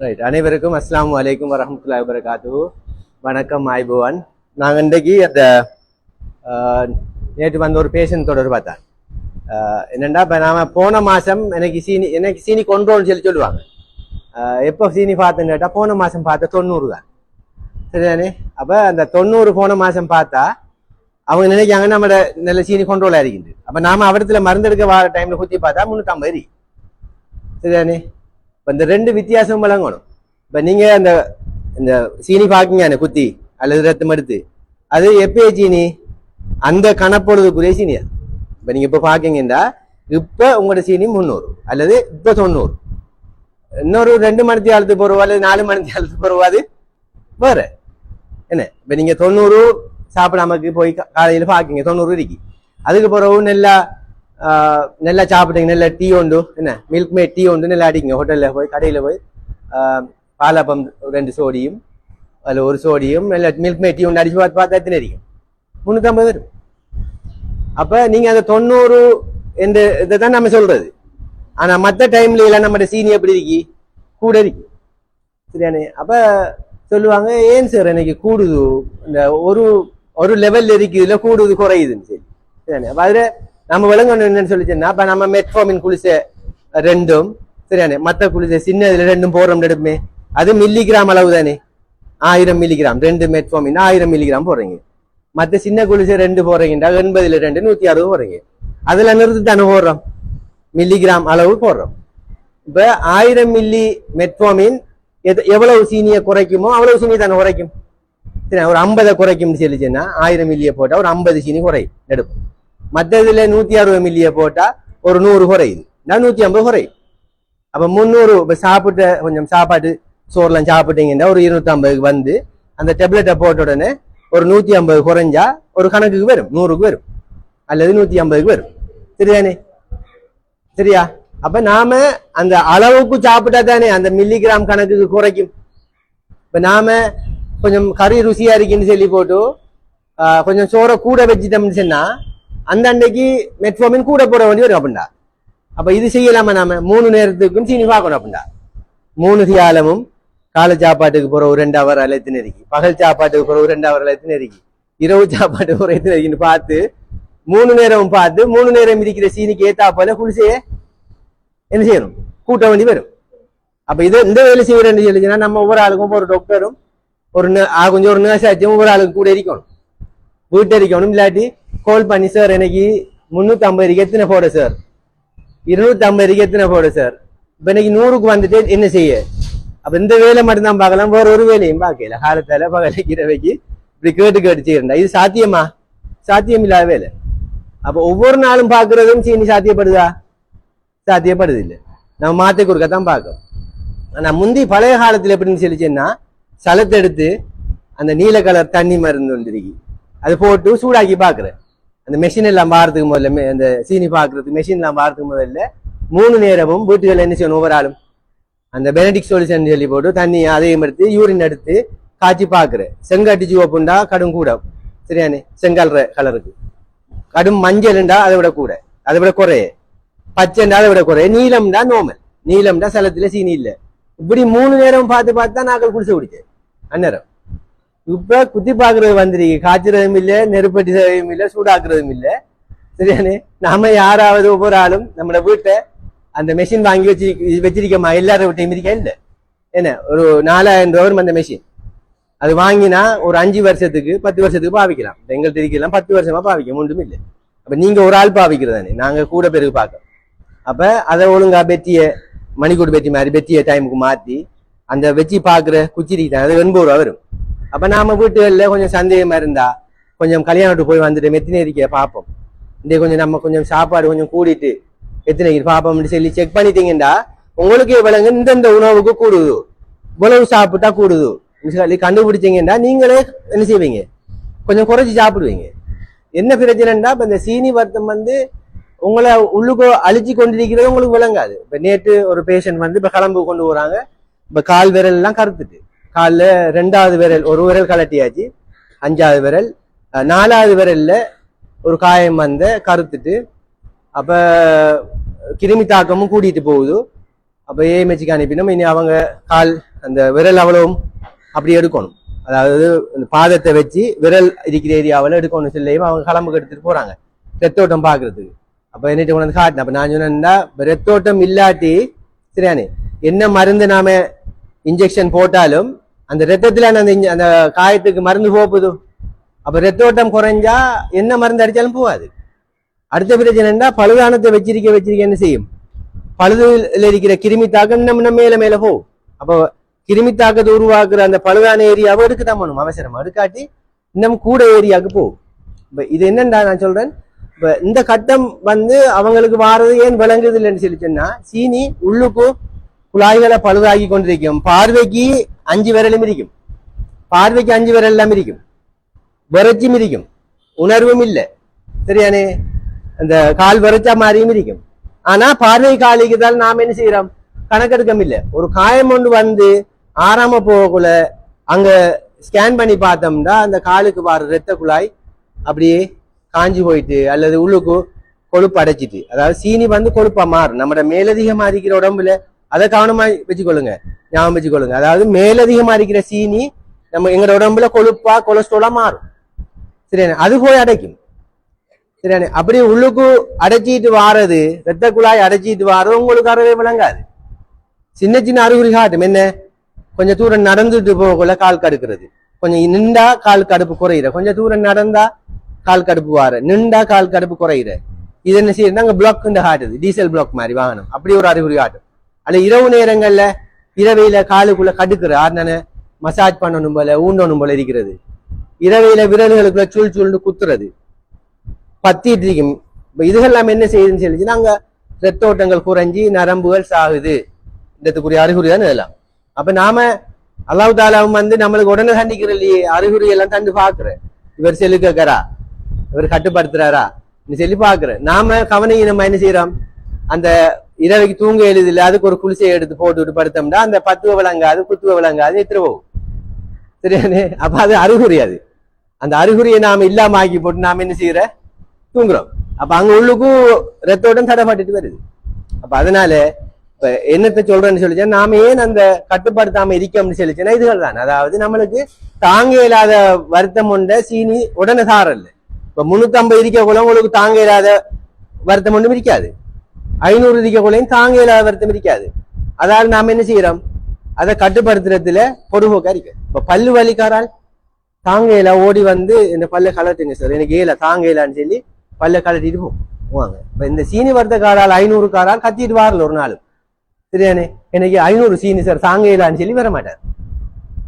Right அனைவருக்கும் அஸ்லாம் அலைக்கும் வரமத்துல்லா வரகாத்து வணக்கம் ஆய்பவான் நாங்கள் இன்றைக்கு அந்த ஆஹ், நேற்று வந்த ஒரு பேஷண்ட் தொடர் பார்த்தேன். ஆஹ், என்னண்டா இப்போ நாம போன மாதம் எனக்கு சீனி எனக்கு சீனி கொண்டோன்னு சொல்லி சொல்லுவாங்க. எப்போ சீனி பார்த்தேன்னு கேட்டால் போன மாதம் பார்த்தா தொண்ணூறு தான். சரிதானே? அப்போ அந்த தொண்ணூறு போன மாதம் பார்த்தா அவங்க நினைக்காங்க நம்ம நல்ல சீனி கொண்டோலாக இருக்கின்றது. அப்போ நாம அவரத்தில் மருந்தெடுக்க வர டைமில் குத்தி பார்த்தா முந்நூற்றம்பது சரிதானே? இப்போ இந்த ரெண்டு வித்தியாசம் வழங்கணும் இப்போ நீங்கள் அந்த இந்த சீனி பார்க்கிங்க குத்தி அல்லது ரத்தம் எடுத்து. அது எப்பயே சீனி? அந்த கணப்பொழுதுக்குரிய சீனியா? இப்போ நீங்கள் இப்போ பார்க்கிங்கன்னா இப்போ உங்களோட சீனி முந்நூறு அல்லது இப்போ தொண்ணூறு. இன்னொரு ரெண்டு மணித்தி ஆளுத்து போகிறவா அல்லது நாலு மணித்தி ஆளுத்து போகிறவா அது வேற. என்ன? இப்போ நீங்கள் தொண்ணூறு சாப்பிடாமக்கு போய் காலையில் பார்க்கிங்க தொண்ணூறு இருக்கு. அதுக்கு பிறகு நல்லா நல்லா சாப்பிட்டீங்க நல்லா டீ உண்டு என்ன மில்க் மேட் டீ உண்டு நல்லா அடிங்க ஹோட்டலில் போய் கடையில் போய் பாலாப்பம் ரெண்டு சோடியும் அதில் ஒரு சோடியும் நல்லா மில்க் மேட் டீ உண்டு அடிச்சு பார்த்து பார்த்தா எத்தனை அடிக்கும் முந்நூற்றம்பது வரும் அப்போ நீங்கள் அந்த தொண்ணூறு என்று இதை தான் நம்ம சொல்கிறது ஆனால் மற்ற டைம்ல எல்லாம் நம்ம சீனி எப்படி இருக்கி கூட இருக்கு சரியானே அப்போ சொல்லுவாங்க ஏன் சார் எனக்கு கூடுது இந்த ஒரு ஒரு லெவலில் லெவல்ல இருக்குதுல கூடுது குறையுதுன்னு சரி சரியானே அப்போ அதில் நம்ம விளங்கணும் என்னன்னு சொல்லிச்சோன்னா அப்போ நம்ம மெட்ஃபார்மின் குளிசை ரெண்டும் சரியானே மற்ற குளிசை சின்ன இதில் ரெண்டும் போடுறோம் எடுப்புமே அது மில்லிகிராம் அளவு தானே? ஆயிரம் மில்லிகிராம் ரெண்டு மெட்ஃபார்மின் ஆயிரம் மில்லிகிராம் போடுறீங்க. மற்ற சின்ன குளிசை ரெண்டு போடுறீங்கடா எண்பதுல ரெண்டு நூற்றி அறுபது போடுறீங்க. அதில் நிறுத்தி தானே போடுறோம். மில்லிகிராம் அளவு போடுறோம். இப்ப ஆயிரம் மில்லி மெட்ஃபார்மின் எவ்வளவு சீனியை குறைக்குமோ அவ்வளவு சீனி தானே குறைக்கும். சரி ஒரு ஐம்பதை குறைக்கும்னு சொல்லிச்சுன்னா ஆயிரம் மில்லியை போட்டால் ஒரு ஐம்பது சீனி குறையும் எடுக்கும் மற்றதுல நூற்றி அறுபது மில்லியை போட்டால் ஒரு நூறு குறையுது. நான் நூற்றி ஐம்பது குறையும். அப்போ முந்நூறு இப்போ சாப்பிட்ட கொஞ்சம் சாப்பாடு சோறுலாம் சாப்பிட்டீங்கன்னா ஒரு இருநூற்றம்பதுக்கு வந்து அந்த டெப்லெட்டை போட்ட உடனே ஒரு நூற்றி ஐம்பது குறைஞ்சா ஒரு கணக்குக்கு வரும். நூறுக்கு வரும். அல்லது நூற்றி ஐம்பதுக்கு வரும். சரிதானே? சரியா? அப்போ நாம் அந்த அளவுக்கு சாப்பிட்டா தானே அந்த மில்லிகிராம் கணக்குக்கு குறைக்கும். இப்போ நாம் கொஞ்சம் கறி ருசியாக இருக்குன்னு சொல்லி போட்டு கொஞ்சம் சோறை கூட வச்சுட்டோம்னு சொன்னால் அந்த அன்னைக்கு மெட்ஃபோமின் கூட போட வேண்டி வரும் அப்படின்னா அப்ப இது செய்யலாமா நாம? மூணு நேரத்துக்கும் சீனி பார்க்கணும் அப்படின்னா மூணு தியாலமும் காலை சாப்பாட்டுக்கு போற ஒரு ரெண்டு அவர் அல்ல நெருக்கி பகல் சாப்பாட்டுக்கு போற ஒரு ரெண்டு அவர் அல்ல நெருக்கி இரவு சாப்பாட்டுக்கு ஒரு எத்தனை நெருக்கின்னு பார்த்து மூணு நேரமும் பார்த்து மூணு நேரம் இருக்கிற சீனிக்கு ஏத்தா போல குளிசைய என்ன செய்யணும்? கூட்ட வேண்டி வரும். அப்ப இது இந்த வேலை செய்யறேன்னு சொல்லிச்சுன்னா நம்ம ஒவ்வொரு ஆளுக்கும் ஒரு டாக்டரும் ஒரு ஆ, கொஞ்சம் ஒரு நர்ஸ் ஆச்சும் ஒவ்வொரு ஆளுக்கும் கூட இருக்கணும். வீட்டை இருக்கணும் இல்லாட்டி கால் பண்ணி சார் எனக்கு முந்நூற்றி ஐம்பது எத்தனை போட சார் இருநூற்றி ஐம்பது எத்தனை போட சார் இப்போ இன்னைக்கு நூறுக்கு வந்துட்டு என்ன செய்ய? அப்போ இந்த வேலை மட்டும்தான் பார்க்கலாம் வேற ஒரு வேலையும் பார்க்கல. காலத்தால பகல இரவைக்கு இப்படி கேட்டு கேட்டு செய்யறா இது சாத்தியமா? சாத்தியம் இல்லாத வேலை. அப்போ ஒவ்வொரு நாளும் பார்க்கறதும் சீனி சாத்தியப்படுதா சாத்தியப்படுது? இல்லை நம்ம கொடுக்க கொடுக்கத்தான் பார்க்கணும். ஆனால் முந்தி பழைய காலத்தில் எப்படின்னு சொல்லிச்சுன்னா சலத்தை எடுத்து அந்த நீல கலர் தண்ணி மருந்து வந்துருக்கு அது போட்டு சூடாக்கி பார்க்குறேன். அந்த மெஷின் எல்லாம் பாறதுக்கு முதல்ல அந்த சீனி பாக்குறதுக்கு மெஷின் எல்லாம் பாறதுக்கு முதல்ல மூணு நேரமும் வீட்டுகள் என்ன செய்யணும் ஒவ்வொரு ஆளும் அந்த பெனடிக் சொல்யூஷன் சொல்லி போட்டு தண்ணி அதையும் எடுத்து யூரின் எடுத்து காய்ச்சி பாக்குறேன் செங்கட்டி சிவப்புண்டா கடும் கூட. சரியானே? செங்கல்ற கலருக்கு கடும் மஞ்சள்ண்டா அதை விட கூட. அதை விட குறைய. பச்சைண்டா அதை விட குறைய. நீலம்டா நோமல் நீலம்டா சலத்துல சீனி இல்ல. இப்படி மூணு நேரம் பார்த்து பார்த்து தான் நாக்கள் குடிச்சு குடிச்சேன் அந்நேரம். இப்ப குத்தி பாக்குறது வந்துருக்கு. காய்ச்சறதும் இல்ல நெருப்பட்டி செய்யவும் இல்ல சூடாக்குறதும் இல்ல. சரியானே? நாம யாராவது ஒவ்வொரு ஆளும் நம்மள வீட்டை அந்த மெஷின் வாங்கி வச்சு வச்சிருக்கோமா? எல்லாரும் வீட்டையும் இருக்கா இல்ல? என்ன? ஒரு நாலாயிரம் ரூபா வரும் அந்த மெஷின் அது வாங்கினா ஒரு அஞ்சு வருஷத்துக்கு பத்து வருஷத்துக்கு பாவிக்கலாம். எங்கள்கிட்ட இருக்கலாம் பத்து வருஷமா பாவிக்க ஒன்றும் இல்லை. அப்ப நீங்க ஒரு ஆள் பாவிக்கிறதானே? நாங்க கூட பேருக்கு பார்க்க அப்ப அதை ஒழுங்கா பெட்டிய மணிக்கூடு பெட்டி மாதிரி பெட்டிய டைமுக்கு மாத்தி அந்த வச்சு பாக்குற குச்சிரி அது எண்பது ரூபா வரும். அப்ப நாம வீட்டுகள்ல கொஞ்சம் சந்தேகமா இருந்தா கொஞ்சம் கல்யாணத்துக்கு போய் வந்துட்டு மெத்தினே இருக்க பார்ப்போம் இந்த கொஞ்சம் நம்ம கொஞ்சம் சாப்பாடு கொஞ்சம் கூடிட்டு எத்தனை பார்ப்போம்னு சொல்லி செக் பண்ணிட்டீங்கன்னா உங்களுக்கு விளங்கு இந்தந்த உணவுக்கு கூடுது. இவ்வளவு சாப்பிட்டா கூடுது. சொல்லி கண்டுபிடிச்சீங்கன்னா நீங்களே என்ன செய்வீங்க? கொஞ்சம் குறைச்சி சாப்பிடுவீங்க. என்ன பிரச்சனைன்னா இப்ப இந்த சீனி வருத்தம் வந்து உங்களை உள்ளுக்கு அழிச்சு கொண்டிருக்கிறது உங்களுக்கு விளங்காது. இப்ப நேற்று ஒரு பேஷண்ட் வந்து இப்ப கிளம்பு கொண்டு போறாங்க. இப்ப கால் விரல் எல்லாம் கருத்துட்டு காலில் ரெண்டாவது விரல் ஒரு விரல் கலட்டியாச்சு அஞ்சாவது விரல். நாலாவது விரலில் ஒரு காயம் வந்த கருத்துட்டு அப்போ கிருமி தாக்கமும் கூட்டிகிட்டு போகுது. அப்போ ஏஎம்ஹெச்சுக்கு அனுப்பினோம். இனி அவங்க கால் அந்த விரல் அவ்வளவும் அப்படி எடுக்கணும். அதாவது இந்த பாதத்தை வச்சு விரல் இருக்கிற ஏரியாவில் எடுக்கணும் சொல்லியும் அவங்க கிளம்புக்கு எடுத்துகிட்டு போகிறாங்க ரத்தோட்டம் பார்க்கறதுக்கு. அப்போ என்னட்டு கொண்டு வந்து காட்டினேன். அப்போ நான் சொன்னேன்டா ரத்தோட்டம் இல்லாட்டி சரியானே என்ன மருந்து நாம இன்ஜெக்ஷன் போட்டாலும் அந்த ரத்தத்துல அந்த அந்த காயத்துக்கு மருந்து போகுது. அப்ப ரத்தோட்டம் குறைஞ்சா என்ன மருந்து அடிச்சாலும் போகாது. அடுத்த பிரச்சனை என்ன? பழுதானத்தை வச்சிருக்க வச்சிருக்க என்ன செய்யும்? பழுதுல இருக்கிற கிருமி தாக்கம் இன்னும் மேல மேல போகும். அப்போ கிருமி தாக்கத்தை உருவாக்குற அந்த பழுதான ஏரியாவை எடுக்கத்தான் பண்ணணும் அவசரம் எடுக்காட்டி இன்னும் கூட ஏரியாவுக்கு போகும். இப்போ இது என்னண்டா நான் சொல்றேன்? இப்போ இந்த கட்டம் வந்து அவங்களுக்கு வாரது ஏன் விளங்குது இல்லைன்னு சொல்லி சொன்னா சீனி உள்ளுக்கு குழாய்களை பழுதாகி கொண்டிருக்கும். பார்வைக்கு அஞ்சு விரலும் இருக்கும் பார்வைக்கு அஞ்சு விரல் எல்லாம் இருக்கும் விரைச்சும் இருக்கும் உணர்வும் இல்லை சரியானே அந்த கால் விரைச்சா மாதிரியும் இருக்கும் ஆனா பார்வை காலிக்குதால் நாம் என்ன செய்யறோம் கணக்கெடுக்கம் இல்லை ஒரு காயம் ஒன்று வந்து ஆறாம போகக்குள்ள அங்க ஸ்கேன் பண்ணி பார்த்தோம்னா அந்த காலுக்கு வர ரத்த குழாய் அப்படியே காஞ்சி போயிட்டு அல்லது உள்ளுக்கு கொழுப்பு அடைச்சிட்டு அதாவது சீனி வந்து கொழுப்பா மாறும் நம்மட மேலதிகமா இருக்கிற உடம்புல அதை கவனமா வச்சுக்கொள்ளுங்க. ஞாபகம் வச்சுக்கொள்ளுங்க. அதாவது மேலதிகமா இருக்கிற சீனி நம்ம எங்களோட உடம்புல கொழுப்பா கொலஸ்ட்ராலா மாறும். சரியான? அது போய் அடைக்கும். சரியான? அப்படி உள்ளுக்கு அடைச்சிட்டு வாரது ரத்த குழாய் அடைச்சிட்டு வாரது உங்களுக்கு அறவே விளங்காது. சின்ன சின்ன அறிகுறி காட்டும். என்ன? கொஞ்சம் தூரம் நடந்துட்டு போகக்குள்ள கால் கடுக்கிறது. கொஞ்சம் நின்றா கால் கடுப்பு குறையிற. கொஞ்சம் தூரம் நடந்தா கால் கடுப்பு வார. நின்றா கால் கடுப்பு குறையிற. இது என்ன செய்யறது அங்க பிளாக் காட்டுது. டீசல் பிளாக் மாதிரி வாகனம். அப்படி ஒரு அறிகுறி காட்டும். அல்ல இரவு நேரங்கள்ல இரவையில காலுக்குள்ள கடுக்குற ஆறுனால மசாஜ் பண்ணணும் போல ஊண்டணும் போல இருக்கிறது. இரவையில விரல்களுக்குள்ள சுள் சுள்னு குத்துறது. பத்திட்டு இருக்கும் இப்போ இதுகெல்லாம் என்ன செய்யுதுன்னு சொல்லிச்சுன்னா அங்க ரத்தோட்டங்கள் குறைஞ்சி நரம்புகள் சாகுது. இந்தத்துக்குரிய அறிகுறி தான் இதெல்லாம். அப்ப நாம அல்லாஹ் தாலாவும் வந்து நம்மளுக்கு உடனே கண்டிக்கிற இல்லையே அறிகுறி எல்லாம் தந்து பாக்குற இவர் செலுக்கறா இவர் கட்டுப்படுத்துறாரா? சொல்லி பாக்குற நாம கவனிங்க நம்ம என்ன செய்யறோம் அந்த இரவைக்கு தூங்க எழுதில்ல அதுக்கு ஒரு குளிசையை எடுத்து போட்டுவிட்டு படுத்தோம்னா அந்த பத்துவ விளங்காது குத்துவ விளங்காது எத்திர போகும். சரியானே? அப்ப அது அறிகுறி அது. அந்த அறிகுறியை நாம இல்லாம ஆக்கி போட்டு நாம என்ன செய்யற? தூங்குறோம். அப்ப அங்க உள்ளுக்கும் ரத்தோட்டம் தடைப்பட்டுட்டு வருது. அப்ப அதனால இப்ப என்னத்தை சொல்றேன்னு சொல்லிச்சா நாம ஏன் அந்த கட்டுப்படுத்தாம இருக்கோம்னு சொல்லிச்சுன்னா இதுகள் தான். அதாவது நம்மளுக்கு தாங்க இல்லாத வருத்தம் உண்ட சீனி உடனே சாரல்ல. இப்ப முன்னூத்தி ஐம்பது கூட உங்களுக்கு தாங்க இல்லாத வருத்தம் ஒன்றும் இருக்காது. ஐநூறு இருக்கக்குள்ளையும் தாங்க இல்லாத வருத்தம் இருக்காது. அதாவது நாம என்ன செய்யறோம்? அதை கட்டுப்படுத்துறதுல பொடுபோக்கா இருக்கு. இப்ப பல்லு வலிக்காரால் தாங்க ஓடி வந்து இந்த பல்ல கலட்டுங்க சார். எனக்கு ஏல தாங்கையிலான்னு சொல்லி பல்ல கலட்டிட்டு போவாங்க. இப்ப இந்த சீனி வர்த்தக்காரால் ஐநூறு காரால் கத்திட்டு வாரல ஒரு நாள் சரியானே எனக்கு ஐநூறு சீனி சார் தாங்கையிலான்னு சொல்லி வர மாட்டார்.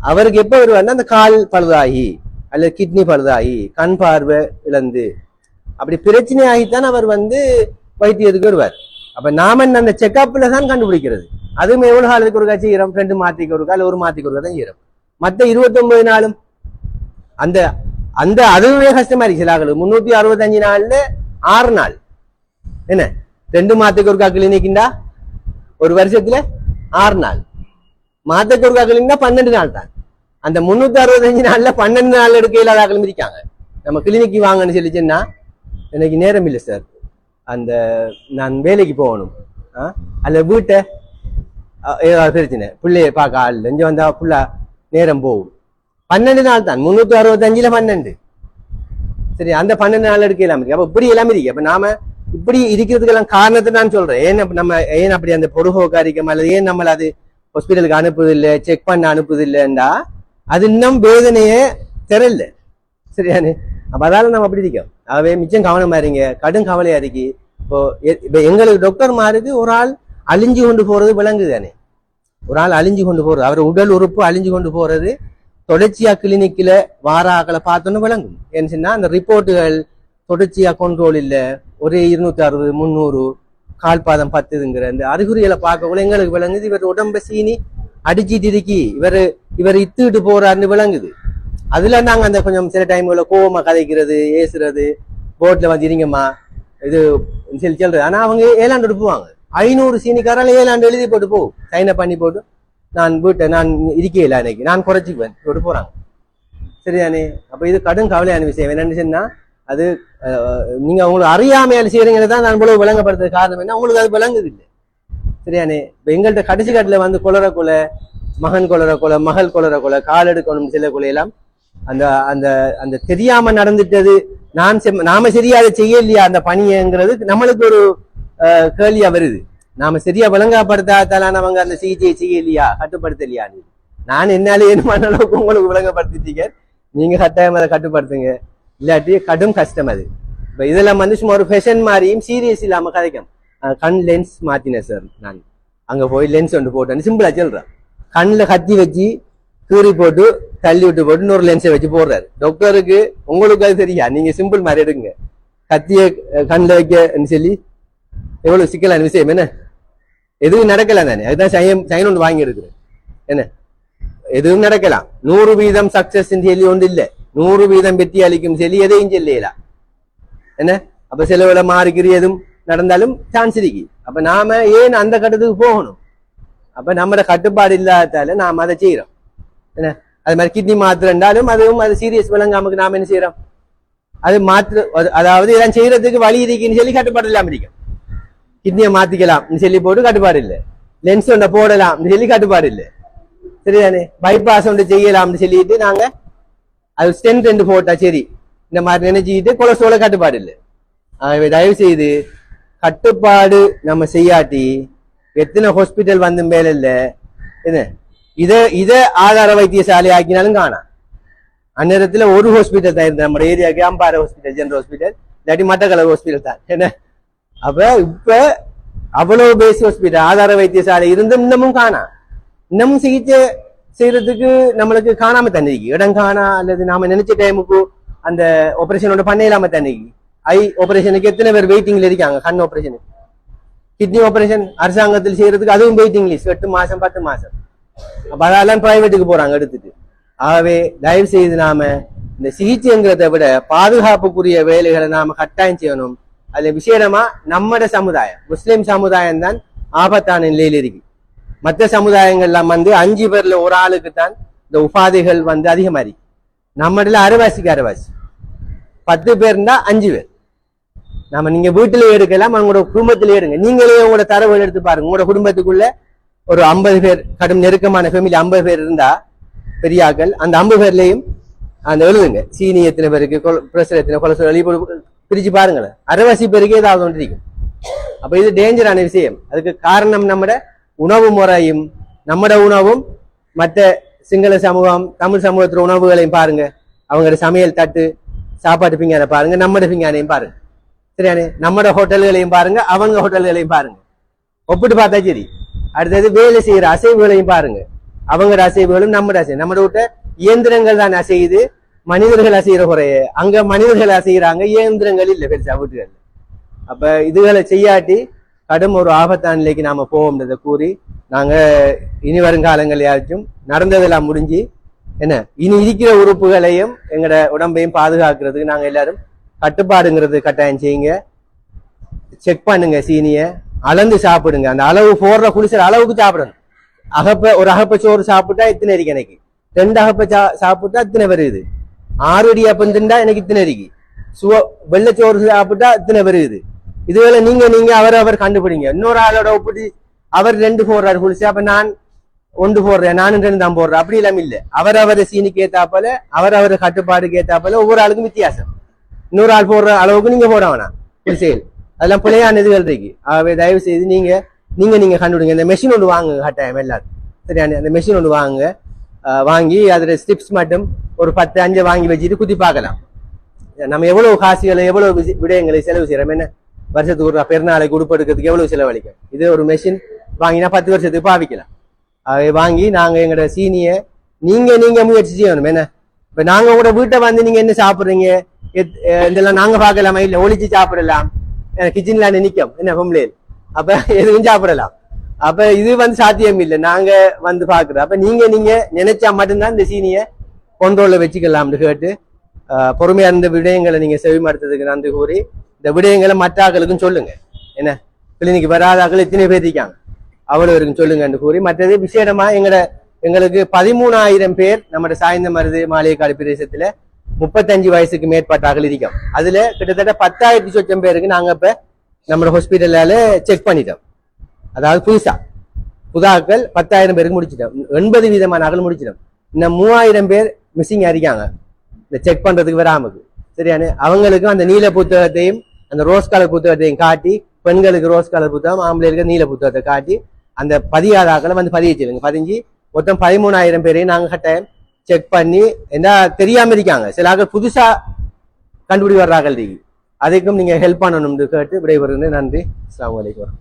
அவருக்கு எப்ப வருவாருன்னா அந்த கால் பழுதாகி அல்லது கிட்னி பழுதாகி கண் பார்வை இழந்து அப்படி பிரச்சனை ஆகித்தான் அவர் வந்து வைத்தியத்துக்கு வருவார். அப்ப நாம அந்த செக்கப்ல தான் கண்டுபிடிக்கிறது? அதுவும் எவ்வளவு காலத்துக்கு ஒரு செய்யறோம் ரெண்டு மாத்திக்கு ஒரு இல்லை ஒரு மாத்திக்கு ஒரு தான் செய்யறோம் மத்த இருபத்தி நாளும் அந்த அந்த அதுவே கஷ்டமா இருக்கு சில ஆளுக்கு முன்னூத்தி அறுபத்தஞ்சு நாள்ல ஆறு நாள். என்ன? ரெண்டு மாத்துக்கு ஒருக்கா கிளினிக்குண்டா ஒரு வருஷத்துல ஆறு நாள். மாத்துக்கு ஒருக்கா கிளினிக்னா பன்னெண்டு நாள் தான். அந்த முன்னூத்தி அறுபத்தஞ்சு நாள்ல பன்னெண்டு நாள் எடுக்க இல்லாத ஆக்களும் இருக்காங்க. நம்ம கிளினிக்கு வாங்கன்னு சொல்லிச்சுன்னா எனக்கு நேரம் இல்லை சார் அந்த நான் வேலைக்கு போகணும். அல்ல வீட்டை ஏதாவது பிரச்சனை. பிள்ளைய பார்க்க ஆள் இங்க வந்தா ஃபுல்லா நேரம் போகும். பன்னெண்டு நாள் தான். முந்நூற்றி அறுபத்தஞ்சில் பன்னெண்டு. சரி அந்த பன்னெண்டு நாள் எடுக்க இல்லாம இருக்கு. அப்ப இப்படி எல்லாமே இருக்கு. அப்போ நாம இப்படி இருக்கிறதுக்கெல்லாம் காரணத்தை நான் சொல்றேன். ஏன் நம்ம ஏன் அப்படி அந்த பொடுகோக்காரிக்கம் அல்லது ஏன் நம்மளை அது ஹாஸ்பிட்டலுக்கு அனுப்புதில்லை செக் பண்ண அனுப்புதில்லைண்டா அது இன்னும் வேதனையே தெரியல சரியானே? அப்போ அதால நம்ம அப்படி இருக்கோம். ஆகவே மிச்சம் கவனமாக இருங்க. கடும் கவலையா இருக்கு. இப்போ எ- எங்களுக்கு டாக்டர் மாறுது ஒரு ஆள் அழிஞ்சு கொண்டு போகிறது விலங்கு தானே ஒரு ஆள் அழிஞ்சு கொண்டு போகிறது அவர் உடல் உறுப்பு அழிஞ்சு கொண்டு போறது தொடர்ச்சியா கிளினிக்கில் வார ஆக்களை பார்த்தோன்னு விளங்கும். ஏன்னு சொன்னால் அந்த ரிப்போர்ட்டுகள் தொடர்ச்சியா கண்ட்ரோல் இல்லை. ஒரே இருநூத்தி அறுபது முந்நூறு கால்பாதம் பத்துதுங்கிற அந்த அறிகுறிகளை பார்க்கக்குள்ள எங்களுக்கு விளங்குது. இவர் உடம்பு சீனி அடிச்சிட்டு இருக்கி. இவர் இவர் இத்துக்கிட்டு போறாருன்னு விளங்குது. அதுல நாங்க அந்த கொஞ்சம் சில டைம்ல கோவமா கதைக்கிறது ஏசுறது போட்ல வந்து இருங்கம்மா இது சொல்லி சொல்றது ஆனா அவங்க ஏழாண்டு எடுப்புவாங்க ஐநூறு சீனிக்காரால ஏழாண்டு எழுதி போட்டு போ. சைனை பண்ணி போட்டு நான் வீட்டை நான் இருக்கையில அன்னைக்கு நான் குறைச்சிக்குவேன். போட்டு போறாங்க. சரியானே அப்ப இது கடும் கவலையான விஷயம். என்னன்னு சொன்னா அது நீங்கள் நீங்க உங்களுக்கு அறியாமையால் செய்யறீங்க தான் நான் இவ்வளவு விளங்கப்படுறது காரணம் என்ன? உங்களுக்கு அது விளங்குது இல்லை சரியானே இப்ப எங்கள்கிட்ட கடைசி காட்டுல வந்து கொளற கொலை மகன் கொளற கொலை மகள் கொளற கொலை கால் எடுக்கணும் சில கொலை எல்லாம் அந்த அந்த அந்த தெரியாம நடந்துட்டது நான் செம்- நாம சரியா அதை செய்யலையா அந்த பணிங்கிறது நம்மளுக்கு ஒரு கேள்வியா வருது. நாம சரியா விளங்கப்படுத்தாதலானவங்க அந்த சிகிச்சையை செய்யலையா கட்டுப்படுத்தலையா நான் என்னால என்ன அளவுக்கு உங்களுக்கு விளங்கப்படுத்திட்டீங்க. நீங்க கட்டாயம் அதை கட்டுப்படுத்துங்க. இல்லாட்டி கடும் கஷ்டம் அது. இப்ப இதெல்லாம் வந்து சும்மா ஒரு ஃபெஷன் மாதிரியும் சீரியஸ் இல்லாம கதைக்கும். கண் லென்ஸ் மாத்தினேன் சார் நான். அங்க போய் லென்ஸ் ஒன்று போட்டேன் சிம்பிளா சொல்றேன். கண்ணில் கத்தி வச்சு கீறி போட்டு தள்ளி விட்டு போட்டு இன்னொரு லென்ஸை வச்சு போடுறாரு. டாக்டருக்கு உங்களுக்கு அது தெரியா? நீங்க சிம்பிள் மாதிரி எடுங்க. கத்திய கண்ணில் வைக்கன்னு வைக்க சொல்லி? எவ்வளவு சிக்கலான விஷயம் என்ன? எதுவும் நடக்கலாம் தானே? அதுதான் சைன் சைன் ஒன்று வாங்கி எடுக்கிறேன். என்ன? எதுவும் நடக்கலாம். நூறு வீதம் சக்சஸ் சொல்லி ஒன்று இல்லை. நூறு வீதம் வெற்றி அளிக்கும் சொல்லி எதையும் சொல்லலாம் என்ன? அப்ப செலவுல வேளை மாறிக்கிற எதுவும் நடந்தாலும் சான்ஸ் இருக்கு. அப்ப நாம ஏன் அந்த கட்டத்துக்கு போகணும்? அப்ப நம்மட கட்டுப்பாடு இல்லாதால நாம அதை செய்யறோம் என்ன? அது மாதிரி கிட்னி மாத்திரண்டாலும் அதுவும் அது சீரியஸ் விளங்காமக்கு நாம என்ன செய்யறோம்? அது மாத்திர அது- அதாவது இதெல்லாம் செய்யறதுக்கு வழி இருக்குன்னு சொல்லி கட்டுப்பாடு இல்லாம இருக்கும். கிட்னியை மாத்திக்கலாம் சொல்லி போட்டு கட்டுப்பாடு இல்லை. லென்ஸ் ஒன்றை போடலாம் சொல்லி கட்டுப்பாடு இல்லை. சரிதானே? பைபாஸ் ஒன்று செய்யலாம்னு சொல்லிட்டு நாங்க அது ஸ்டென்ட் ரெண்டு போட்டா சரி. இந்த மாதிரி நினைச்சுக்கிட்டு கொலஸ்ட்ரோல கட்டுப்பாடு இல்லை. ஆகவே தயவு செய்து கட்டுப்பாடு நம்ம செய்யாட்டி எத்தனை ஹாஸ்பிட்டல் வந்து மேல இல்லை? என்ன? இத இதை ஆதார வைத்தியசாலை ஆக்கினாலும் காணாம். அந்நேரத்துல ஒரு ஹாஸ்பிட்டல் தான் இருந்தது. நம்ம ஏரியாவுக்கு அம்பாறை ஹாஸ்பிட்டல் ஜென்ரல் ஹாஸ்பிட்டல் இல்லாட்டி மட்டக்களவு ஹாஸ்பிட்டல் தான். என்ன? அப்ப இப்ப அவ்வளவு பேஸ் ஹாஸ்பிட்டல் ஆதார வைத்தியசாலை இருந்தும் இன்னமும் காணாம். இன்னமும் சிகிச்சை செய்யறதுக்கு நம்மளுக்கு காணாம தண்ணிக்கு இடம் காணா அல்லது நாம நினைச்ச டைமுக்கு அந்த ஆபரேஷனோட பண்ண இல்லாம தண்ணிக்கு ஐ ஆபரேஷனுக்கு எத்தனை பேர் வெயிட்டிங்ல இருக்காங்க? கண் ஆபரேஷனுக்கு கிட்னி ஆபரேஷன் அரசாங்கத்தில் செய்யறதுக்கு அதுவும் வெயிட்டிங் லிஸ்ட் எட்டு மாசம் பத்து மாசம். அப்ப அதெல்லாம் பிரைவேட்டுக்கு போறாங்க எடுத்துட்டு. ஆகவே தயவு செய்து நாம இந்த சிகிச்சைங்கிறத விட பாதுகாப்புக்குரிய வேலைகளை நாம கட்டாயம் செய்யணும். அதுல விசேடமா நம்மட சமுதாயம் முஸ்லிம் சமுதாயம் தான் ஆபத்தான நிலையில் இருக்கு. மற்ற சமுதாயங்கள்லாம் வந்து அஞ்சு பேர்ல ஒரு ஆளுக்கு தான் இந்த உபாதைகள் வந்து அதிகமா இருக்கு நம்மடல அரைவாசிக்கு அரைவாசி. பத்து பேர்னா அஞ்சு பேர். நாம நீங்க வீட்டிலேயே எடுக்கலாம் உங்களோட குடும்பத்திலேயே எடுங்க. நீங்களே உங்களோட தரவுகள் எடுத்து பாருங்க. உங்களோட குடும்பத்துக்குள்ள ஒரு ஐம்பது பேர் கடும் நெருக்கமான ஃபேமிலி ஐம்பது பேர் இருந்தா பெரியாக்கள் அந்த ஐம்பது பேர்லயும் அந்த எழுதுங்க. சீனி எத்தனை பேருக்கு பிரஷர் எத்தனை கொலஸ்ட்ரால் இப்போ பிரிச்சு பாருங்களேன். அரைவாசி பேருக்கு ஏதாவது ஒன்று இருக்கும். அப்ப இது டேஞ்சரான விஷயம். அதுக்கு காரணம் நம்மட உணவு முறையும் நம்மட உணவும் மற்ற சிங்கள சமூகம் தமிழ் சமூகத்தில் உணவுகளையும் பாருங்க. அவங்களோட சமையல் தட்டு சாப்பாட்டு பிங்கானை பாருங்க நம்மட பிங்கானையும் பாருங்க. சரியானே? நம்மட ஹோட்டல்களையும் பாருங்க அவங்க ஹோட்டல்களையும் பாருங்க. ஒப்பிட்டு பார்த்தா சரி. அடுத்தது வேலை செய்யற அசைவுகளையும் பாருங்க. அவங்களோட அசைவுகளும் நம்மட அசைவு நம்மட விட்ட இயந்திரங்கள் தான் அசையுது. மனிதர்கள் அசைகிற குறைய அங்க மனிதர்கள் அசைகிறாங்க இயந்திரங்கள் இல்லை பெருசா வீட்டுகள் அப்ப இதுகளை செய்யாட்டி கடும் ஒரு ஆபத்தான நிலைக்கு நாம போவோம்ன்றதை கூறி நாங்க இனி வருங்காலங்களையாச்சும் நடந்ததெல்லாம் முடிஞ்சு என்ன இனி இருக்கிற உறுப்புகளையும் எங்கட உடம்பையும் பாதுகாக்கிறதுக்கு நாங்க எல்லாரும் கட்டுப்பாடுங்கிறது கட்டாயம் செய்யுங்க. செக் பண்ணுங்க சீனியை. அளந்து சாப்பிடுங்க. அந்த அளவு போடுற குளிச்சல் அளவுக்கு சாப்பிடணும். அகப்ப ஒரு அகப்ப சோறு சாப்பிட்டா இத்தனை இருக்கு எனக்கு. ரெண்டு அகப்ப சா- சாப்பிட்டா இத்தனை வருது. ஆறு அடி அப்பம் திண்டா எனக்கு இத்தனை இருக்கு. சுவ வெள்ளச்சோறு சாப்பிட்டா இத்தனை வருது. இதுவேளை நீங்க நீங்க அவரவர் கண்டுபிடிங்க. இன்னொரு ஆளோட ஒப்பிட்டு அவர் ரெண்டு போடுறாரு குளிச்சு அப்ப நான் ஒன்று போடுறேன் நானும் ரெண்டு தான் போடுறேன். அப்படி எல்லாம் இல்ல. அவரவர் சீனிக்கு ஏத்தாப்பல அவரவர் கட்டுப்பாடுக்கு ஏத்தாப்பல ஒவ்வொரு ஆளுக்கும் வித்தியாசம். இன்னொரு ஆள் போடுற அளவுக்கு நீங்க போட வேணாம். குளிசையில் அதெல்லாம் பிள்ளையான இதுகள் இருக்கு. ஆகவே தயவு செய்து நீங்க நீங்க நீங்க கண்டுபிடிங்க. இந்த மெஷின் ஒன்று வாங்குங்க கட்டாயம் எல்லாரும். சரியா அந்த மெஷின் ஒன்று வாங்குங்க. வாங்கி அதோட ஸ்டிப்ஸ் மட்டும் ஒரு பத்து அஞ்சு வாங்கி வச்சுட்டு குத்தி பார்க்கலாம். நம்ம எவ்வளவு காசுகளை எவ்வளவு விசி- விடயங்களை செலவு செய்யறோம் என்ன? வருஷத்துக்கு ஒரு பெருநாளைக்கு உடுப்படுக்கிறதுக்கு எவ்வளவு செலவழிக்கும்? இது ஒரு மெஷின் வாங்கினா பத்து வருஷத்துக்கு பாவிக்கலாம். அதை வாங்கி நாங்க எங்களோட சீனிய நீங்க நீங்க முயற்சி செய்யணும் என்ன? இப்ப நாங்க உங்களோட வீட்டை வந்து நீங்க என்ன சாப்பிடுறீங்க? எத்- இதெல்லாம் நாங்க பார்க்கலாமா? இல்ல ஒழிச்சு சாப்பிடலாம்? கிச்சன்ல நினைக்கும் என்ன பொம்பளையில் அப்ப எதுவும் சாப்பிடலாம் அப்ப இது வந்து சாத்தியம் இல்லை நாங்க வந்து பாக்குறோம் அப்ப நீங்க நீங்க நினைச்சா மட்டும்தான் இந்த சீனிய கொண்டோல்ல வச்சுக்கலாம்னு கேட்டு பொறுமையா இருந்த விடயங்களை நீங்க செவிமடுத்ததுக்கு நன்றி கூறி இந்த விடயங்களை மற்ற ஆக்களுக்கும் சொல்லுங்க என்ன கிளினிக் வராத ஆக்கள் எத்தனை பேர் இருக்காங்க அவ்வளவு வரைக்கும் சொல்லுங்கன்னு கூறி மற்றது விசேடமா எங்கட எங்களுக்கு பதிமூணாயிரம் பேர் நம்ம சாய்ந்த மருது மாளிகைக்காடு பிரதேசத்துல முப்பத்தஞ்சு வயசுக்கு மேற்பட்ட ஆக்கள் அதுல கிட்டத்தட்ட பத்தாயிரத்தி சொச்சம் பேருக்கு நாங்க இப்ப நம்ம ஹாஸ்பிட்டலால செக் பண்ணிட்டோம். அதாவது புதுசா. புதாக்கள் பத்தாயிரம் பேருக்கு முடிச்சிட்டோம். எண்பது வீதமான அகல் முடிச்சிட்டோம். இன்னும் மூவாயிரம் பேர் மிஸ்ஸிங் இருக்காங்க இந்த செக் பண்றதுக்கு வராமக்கு. சரியான? அவங்களுக்கும் அந்த நீல புத்தகத்தையும் அந்த ரோஸ் கலர் புத்தகத்தையும் காட்டி பெண்களுக்கு ரோஸ் கலர் புத்தகம் ஆம்பளைகளுக்கு நீல புத்தகத்தை காட்டி அந்த பதியாதாக்களை வந்து பதிய செய்யுங்க பதிஞ்சு மொத்தம் பதிமூணாயிரம் பேரையும் நாங்கள் கட்டாயம் செக் பண்ணி என்ன தெரியாம இருக்காங்க. சில ஆக்கள் புதுசா கண்டுபிடி வர்றார்கள். அதுக்கும் நீங்க ஹெல்ப் பண்ணணும்னு கேட்டு விடைபெறுகிறேன். நன்றி. அஸ்லாம் வலைக்கம்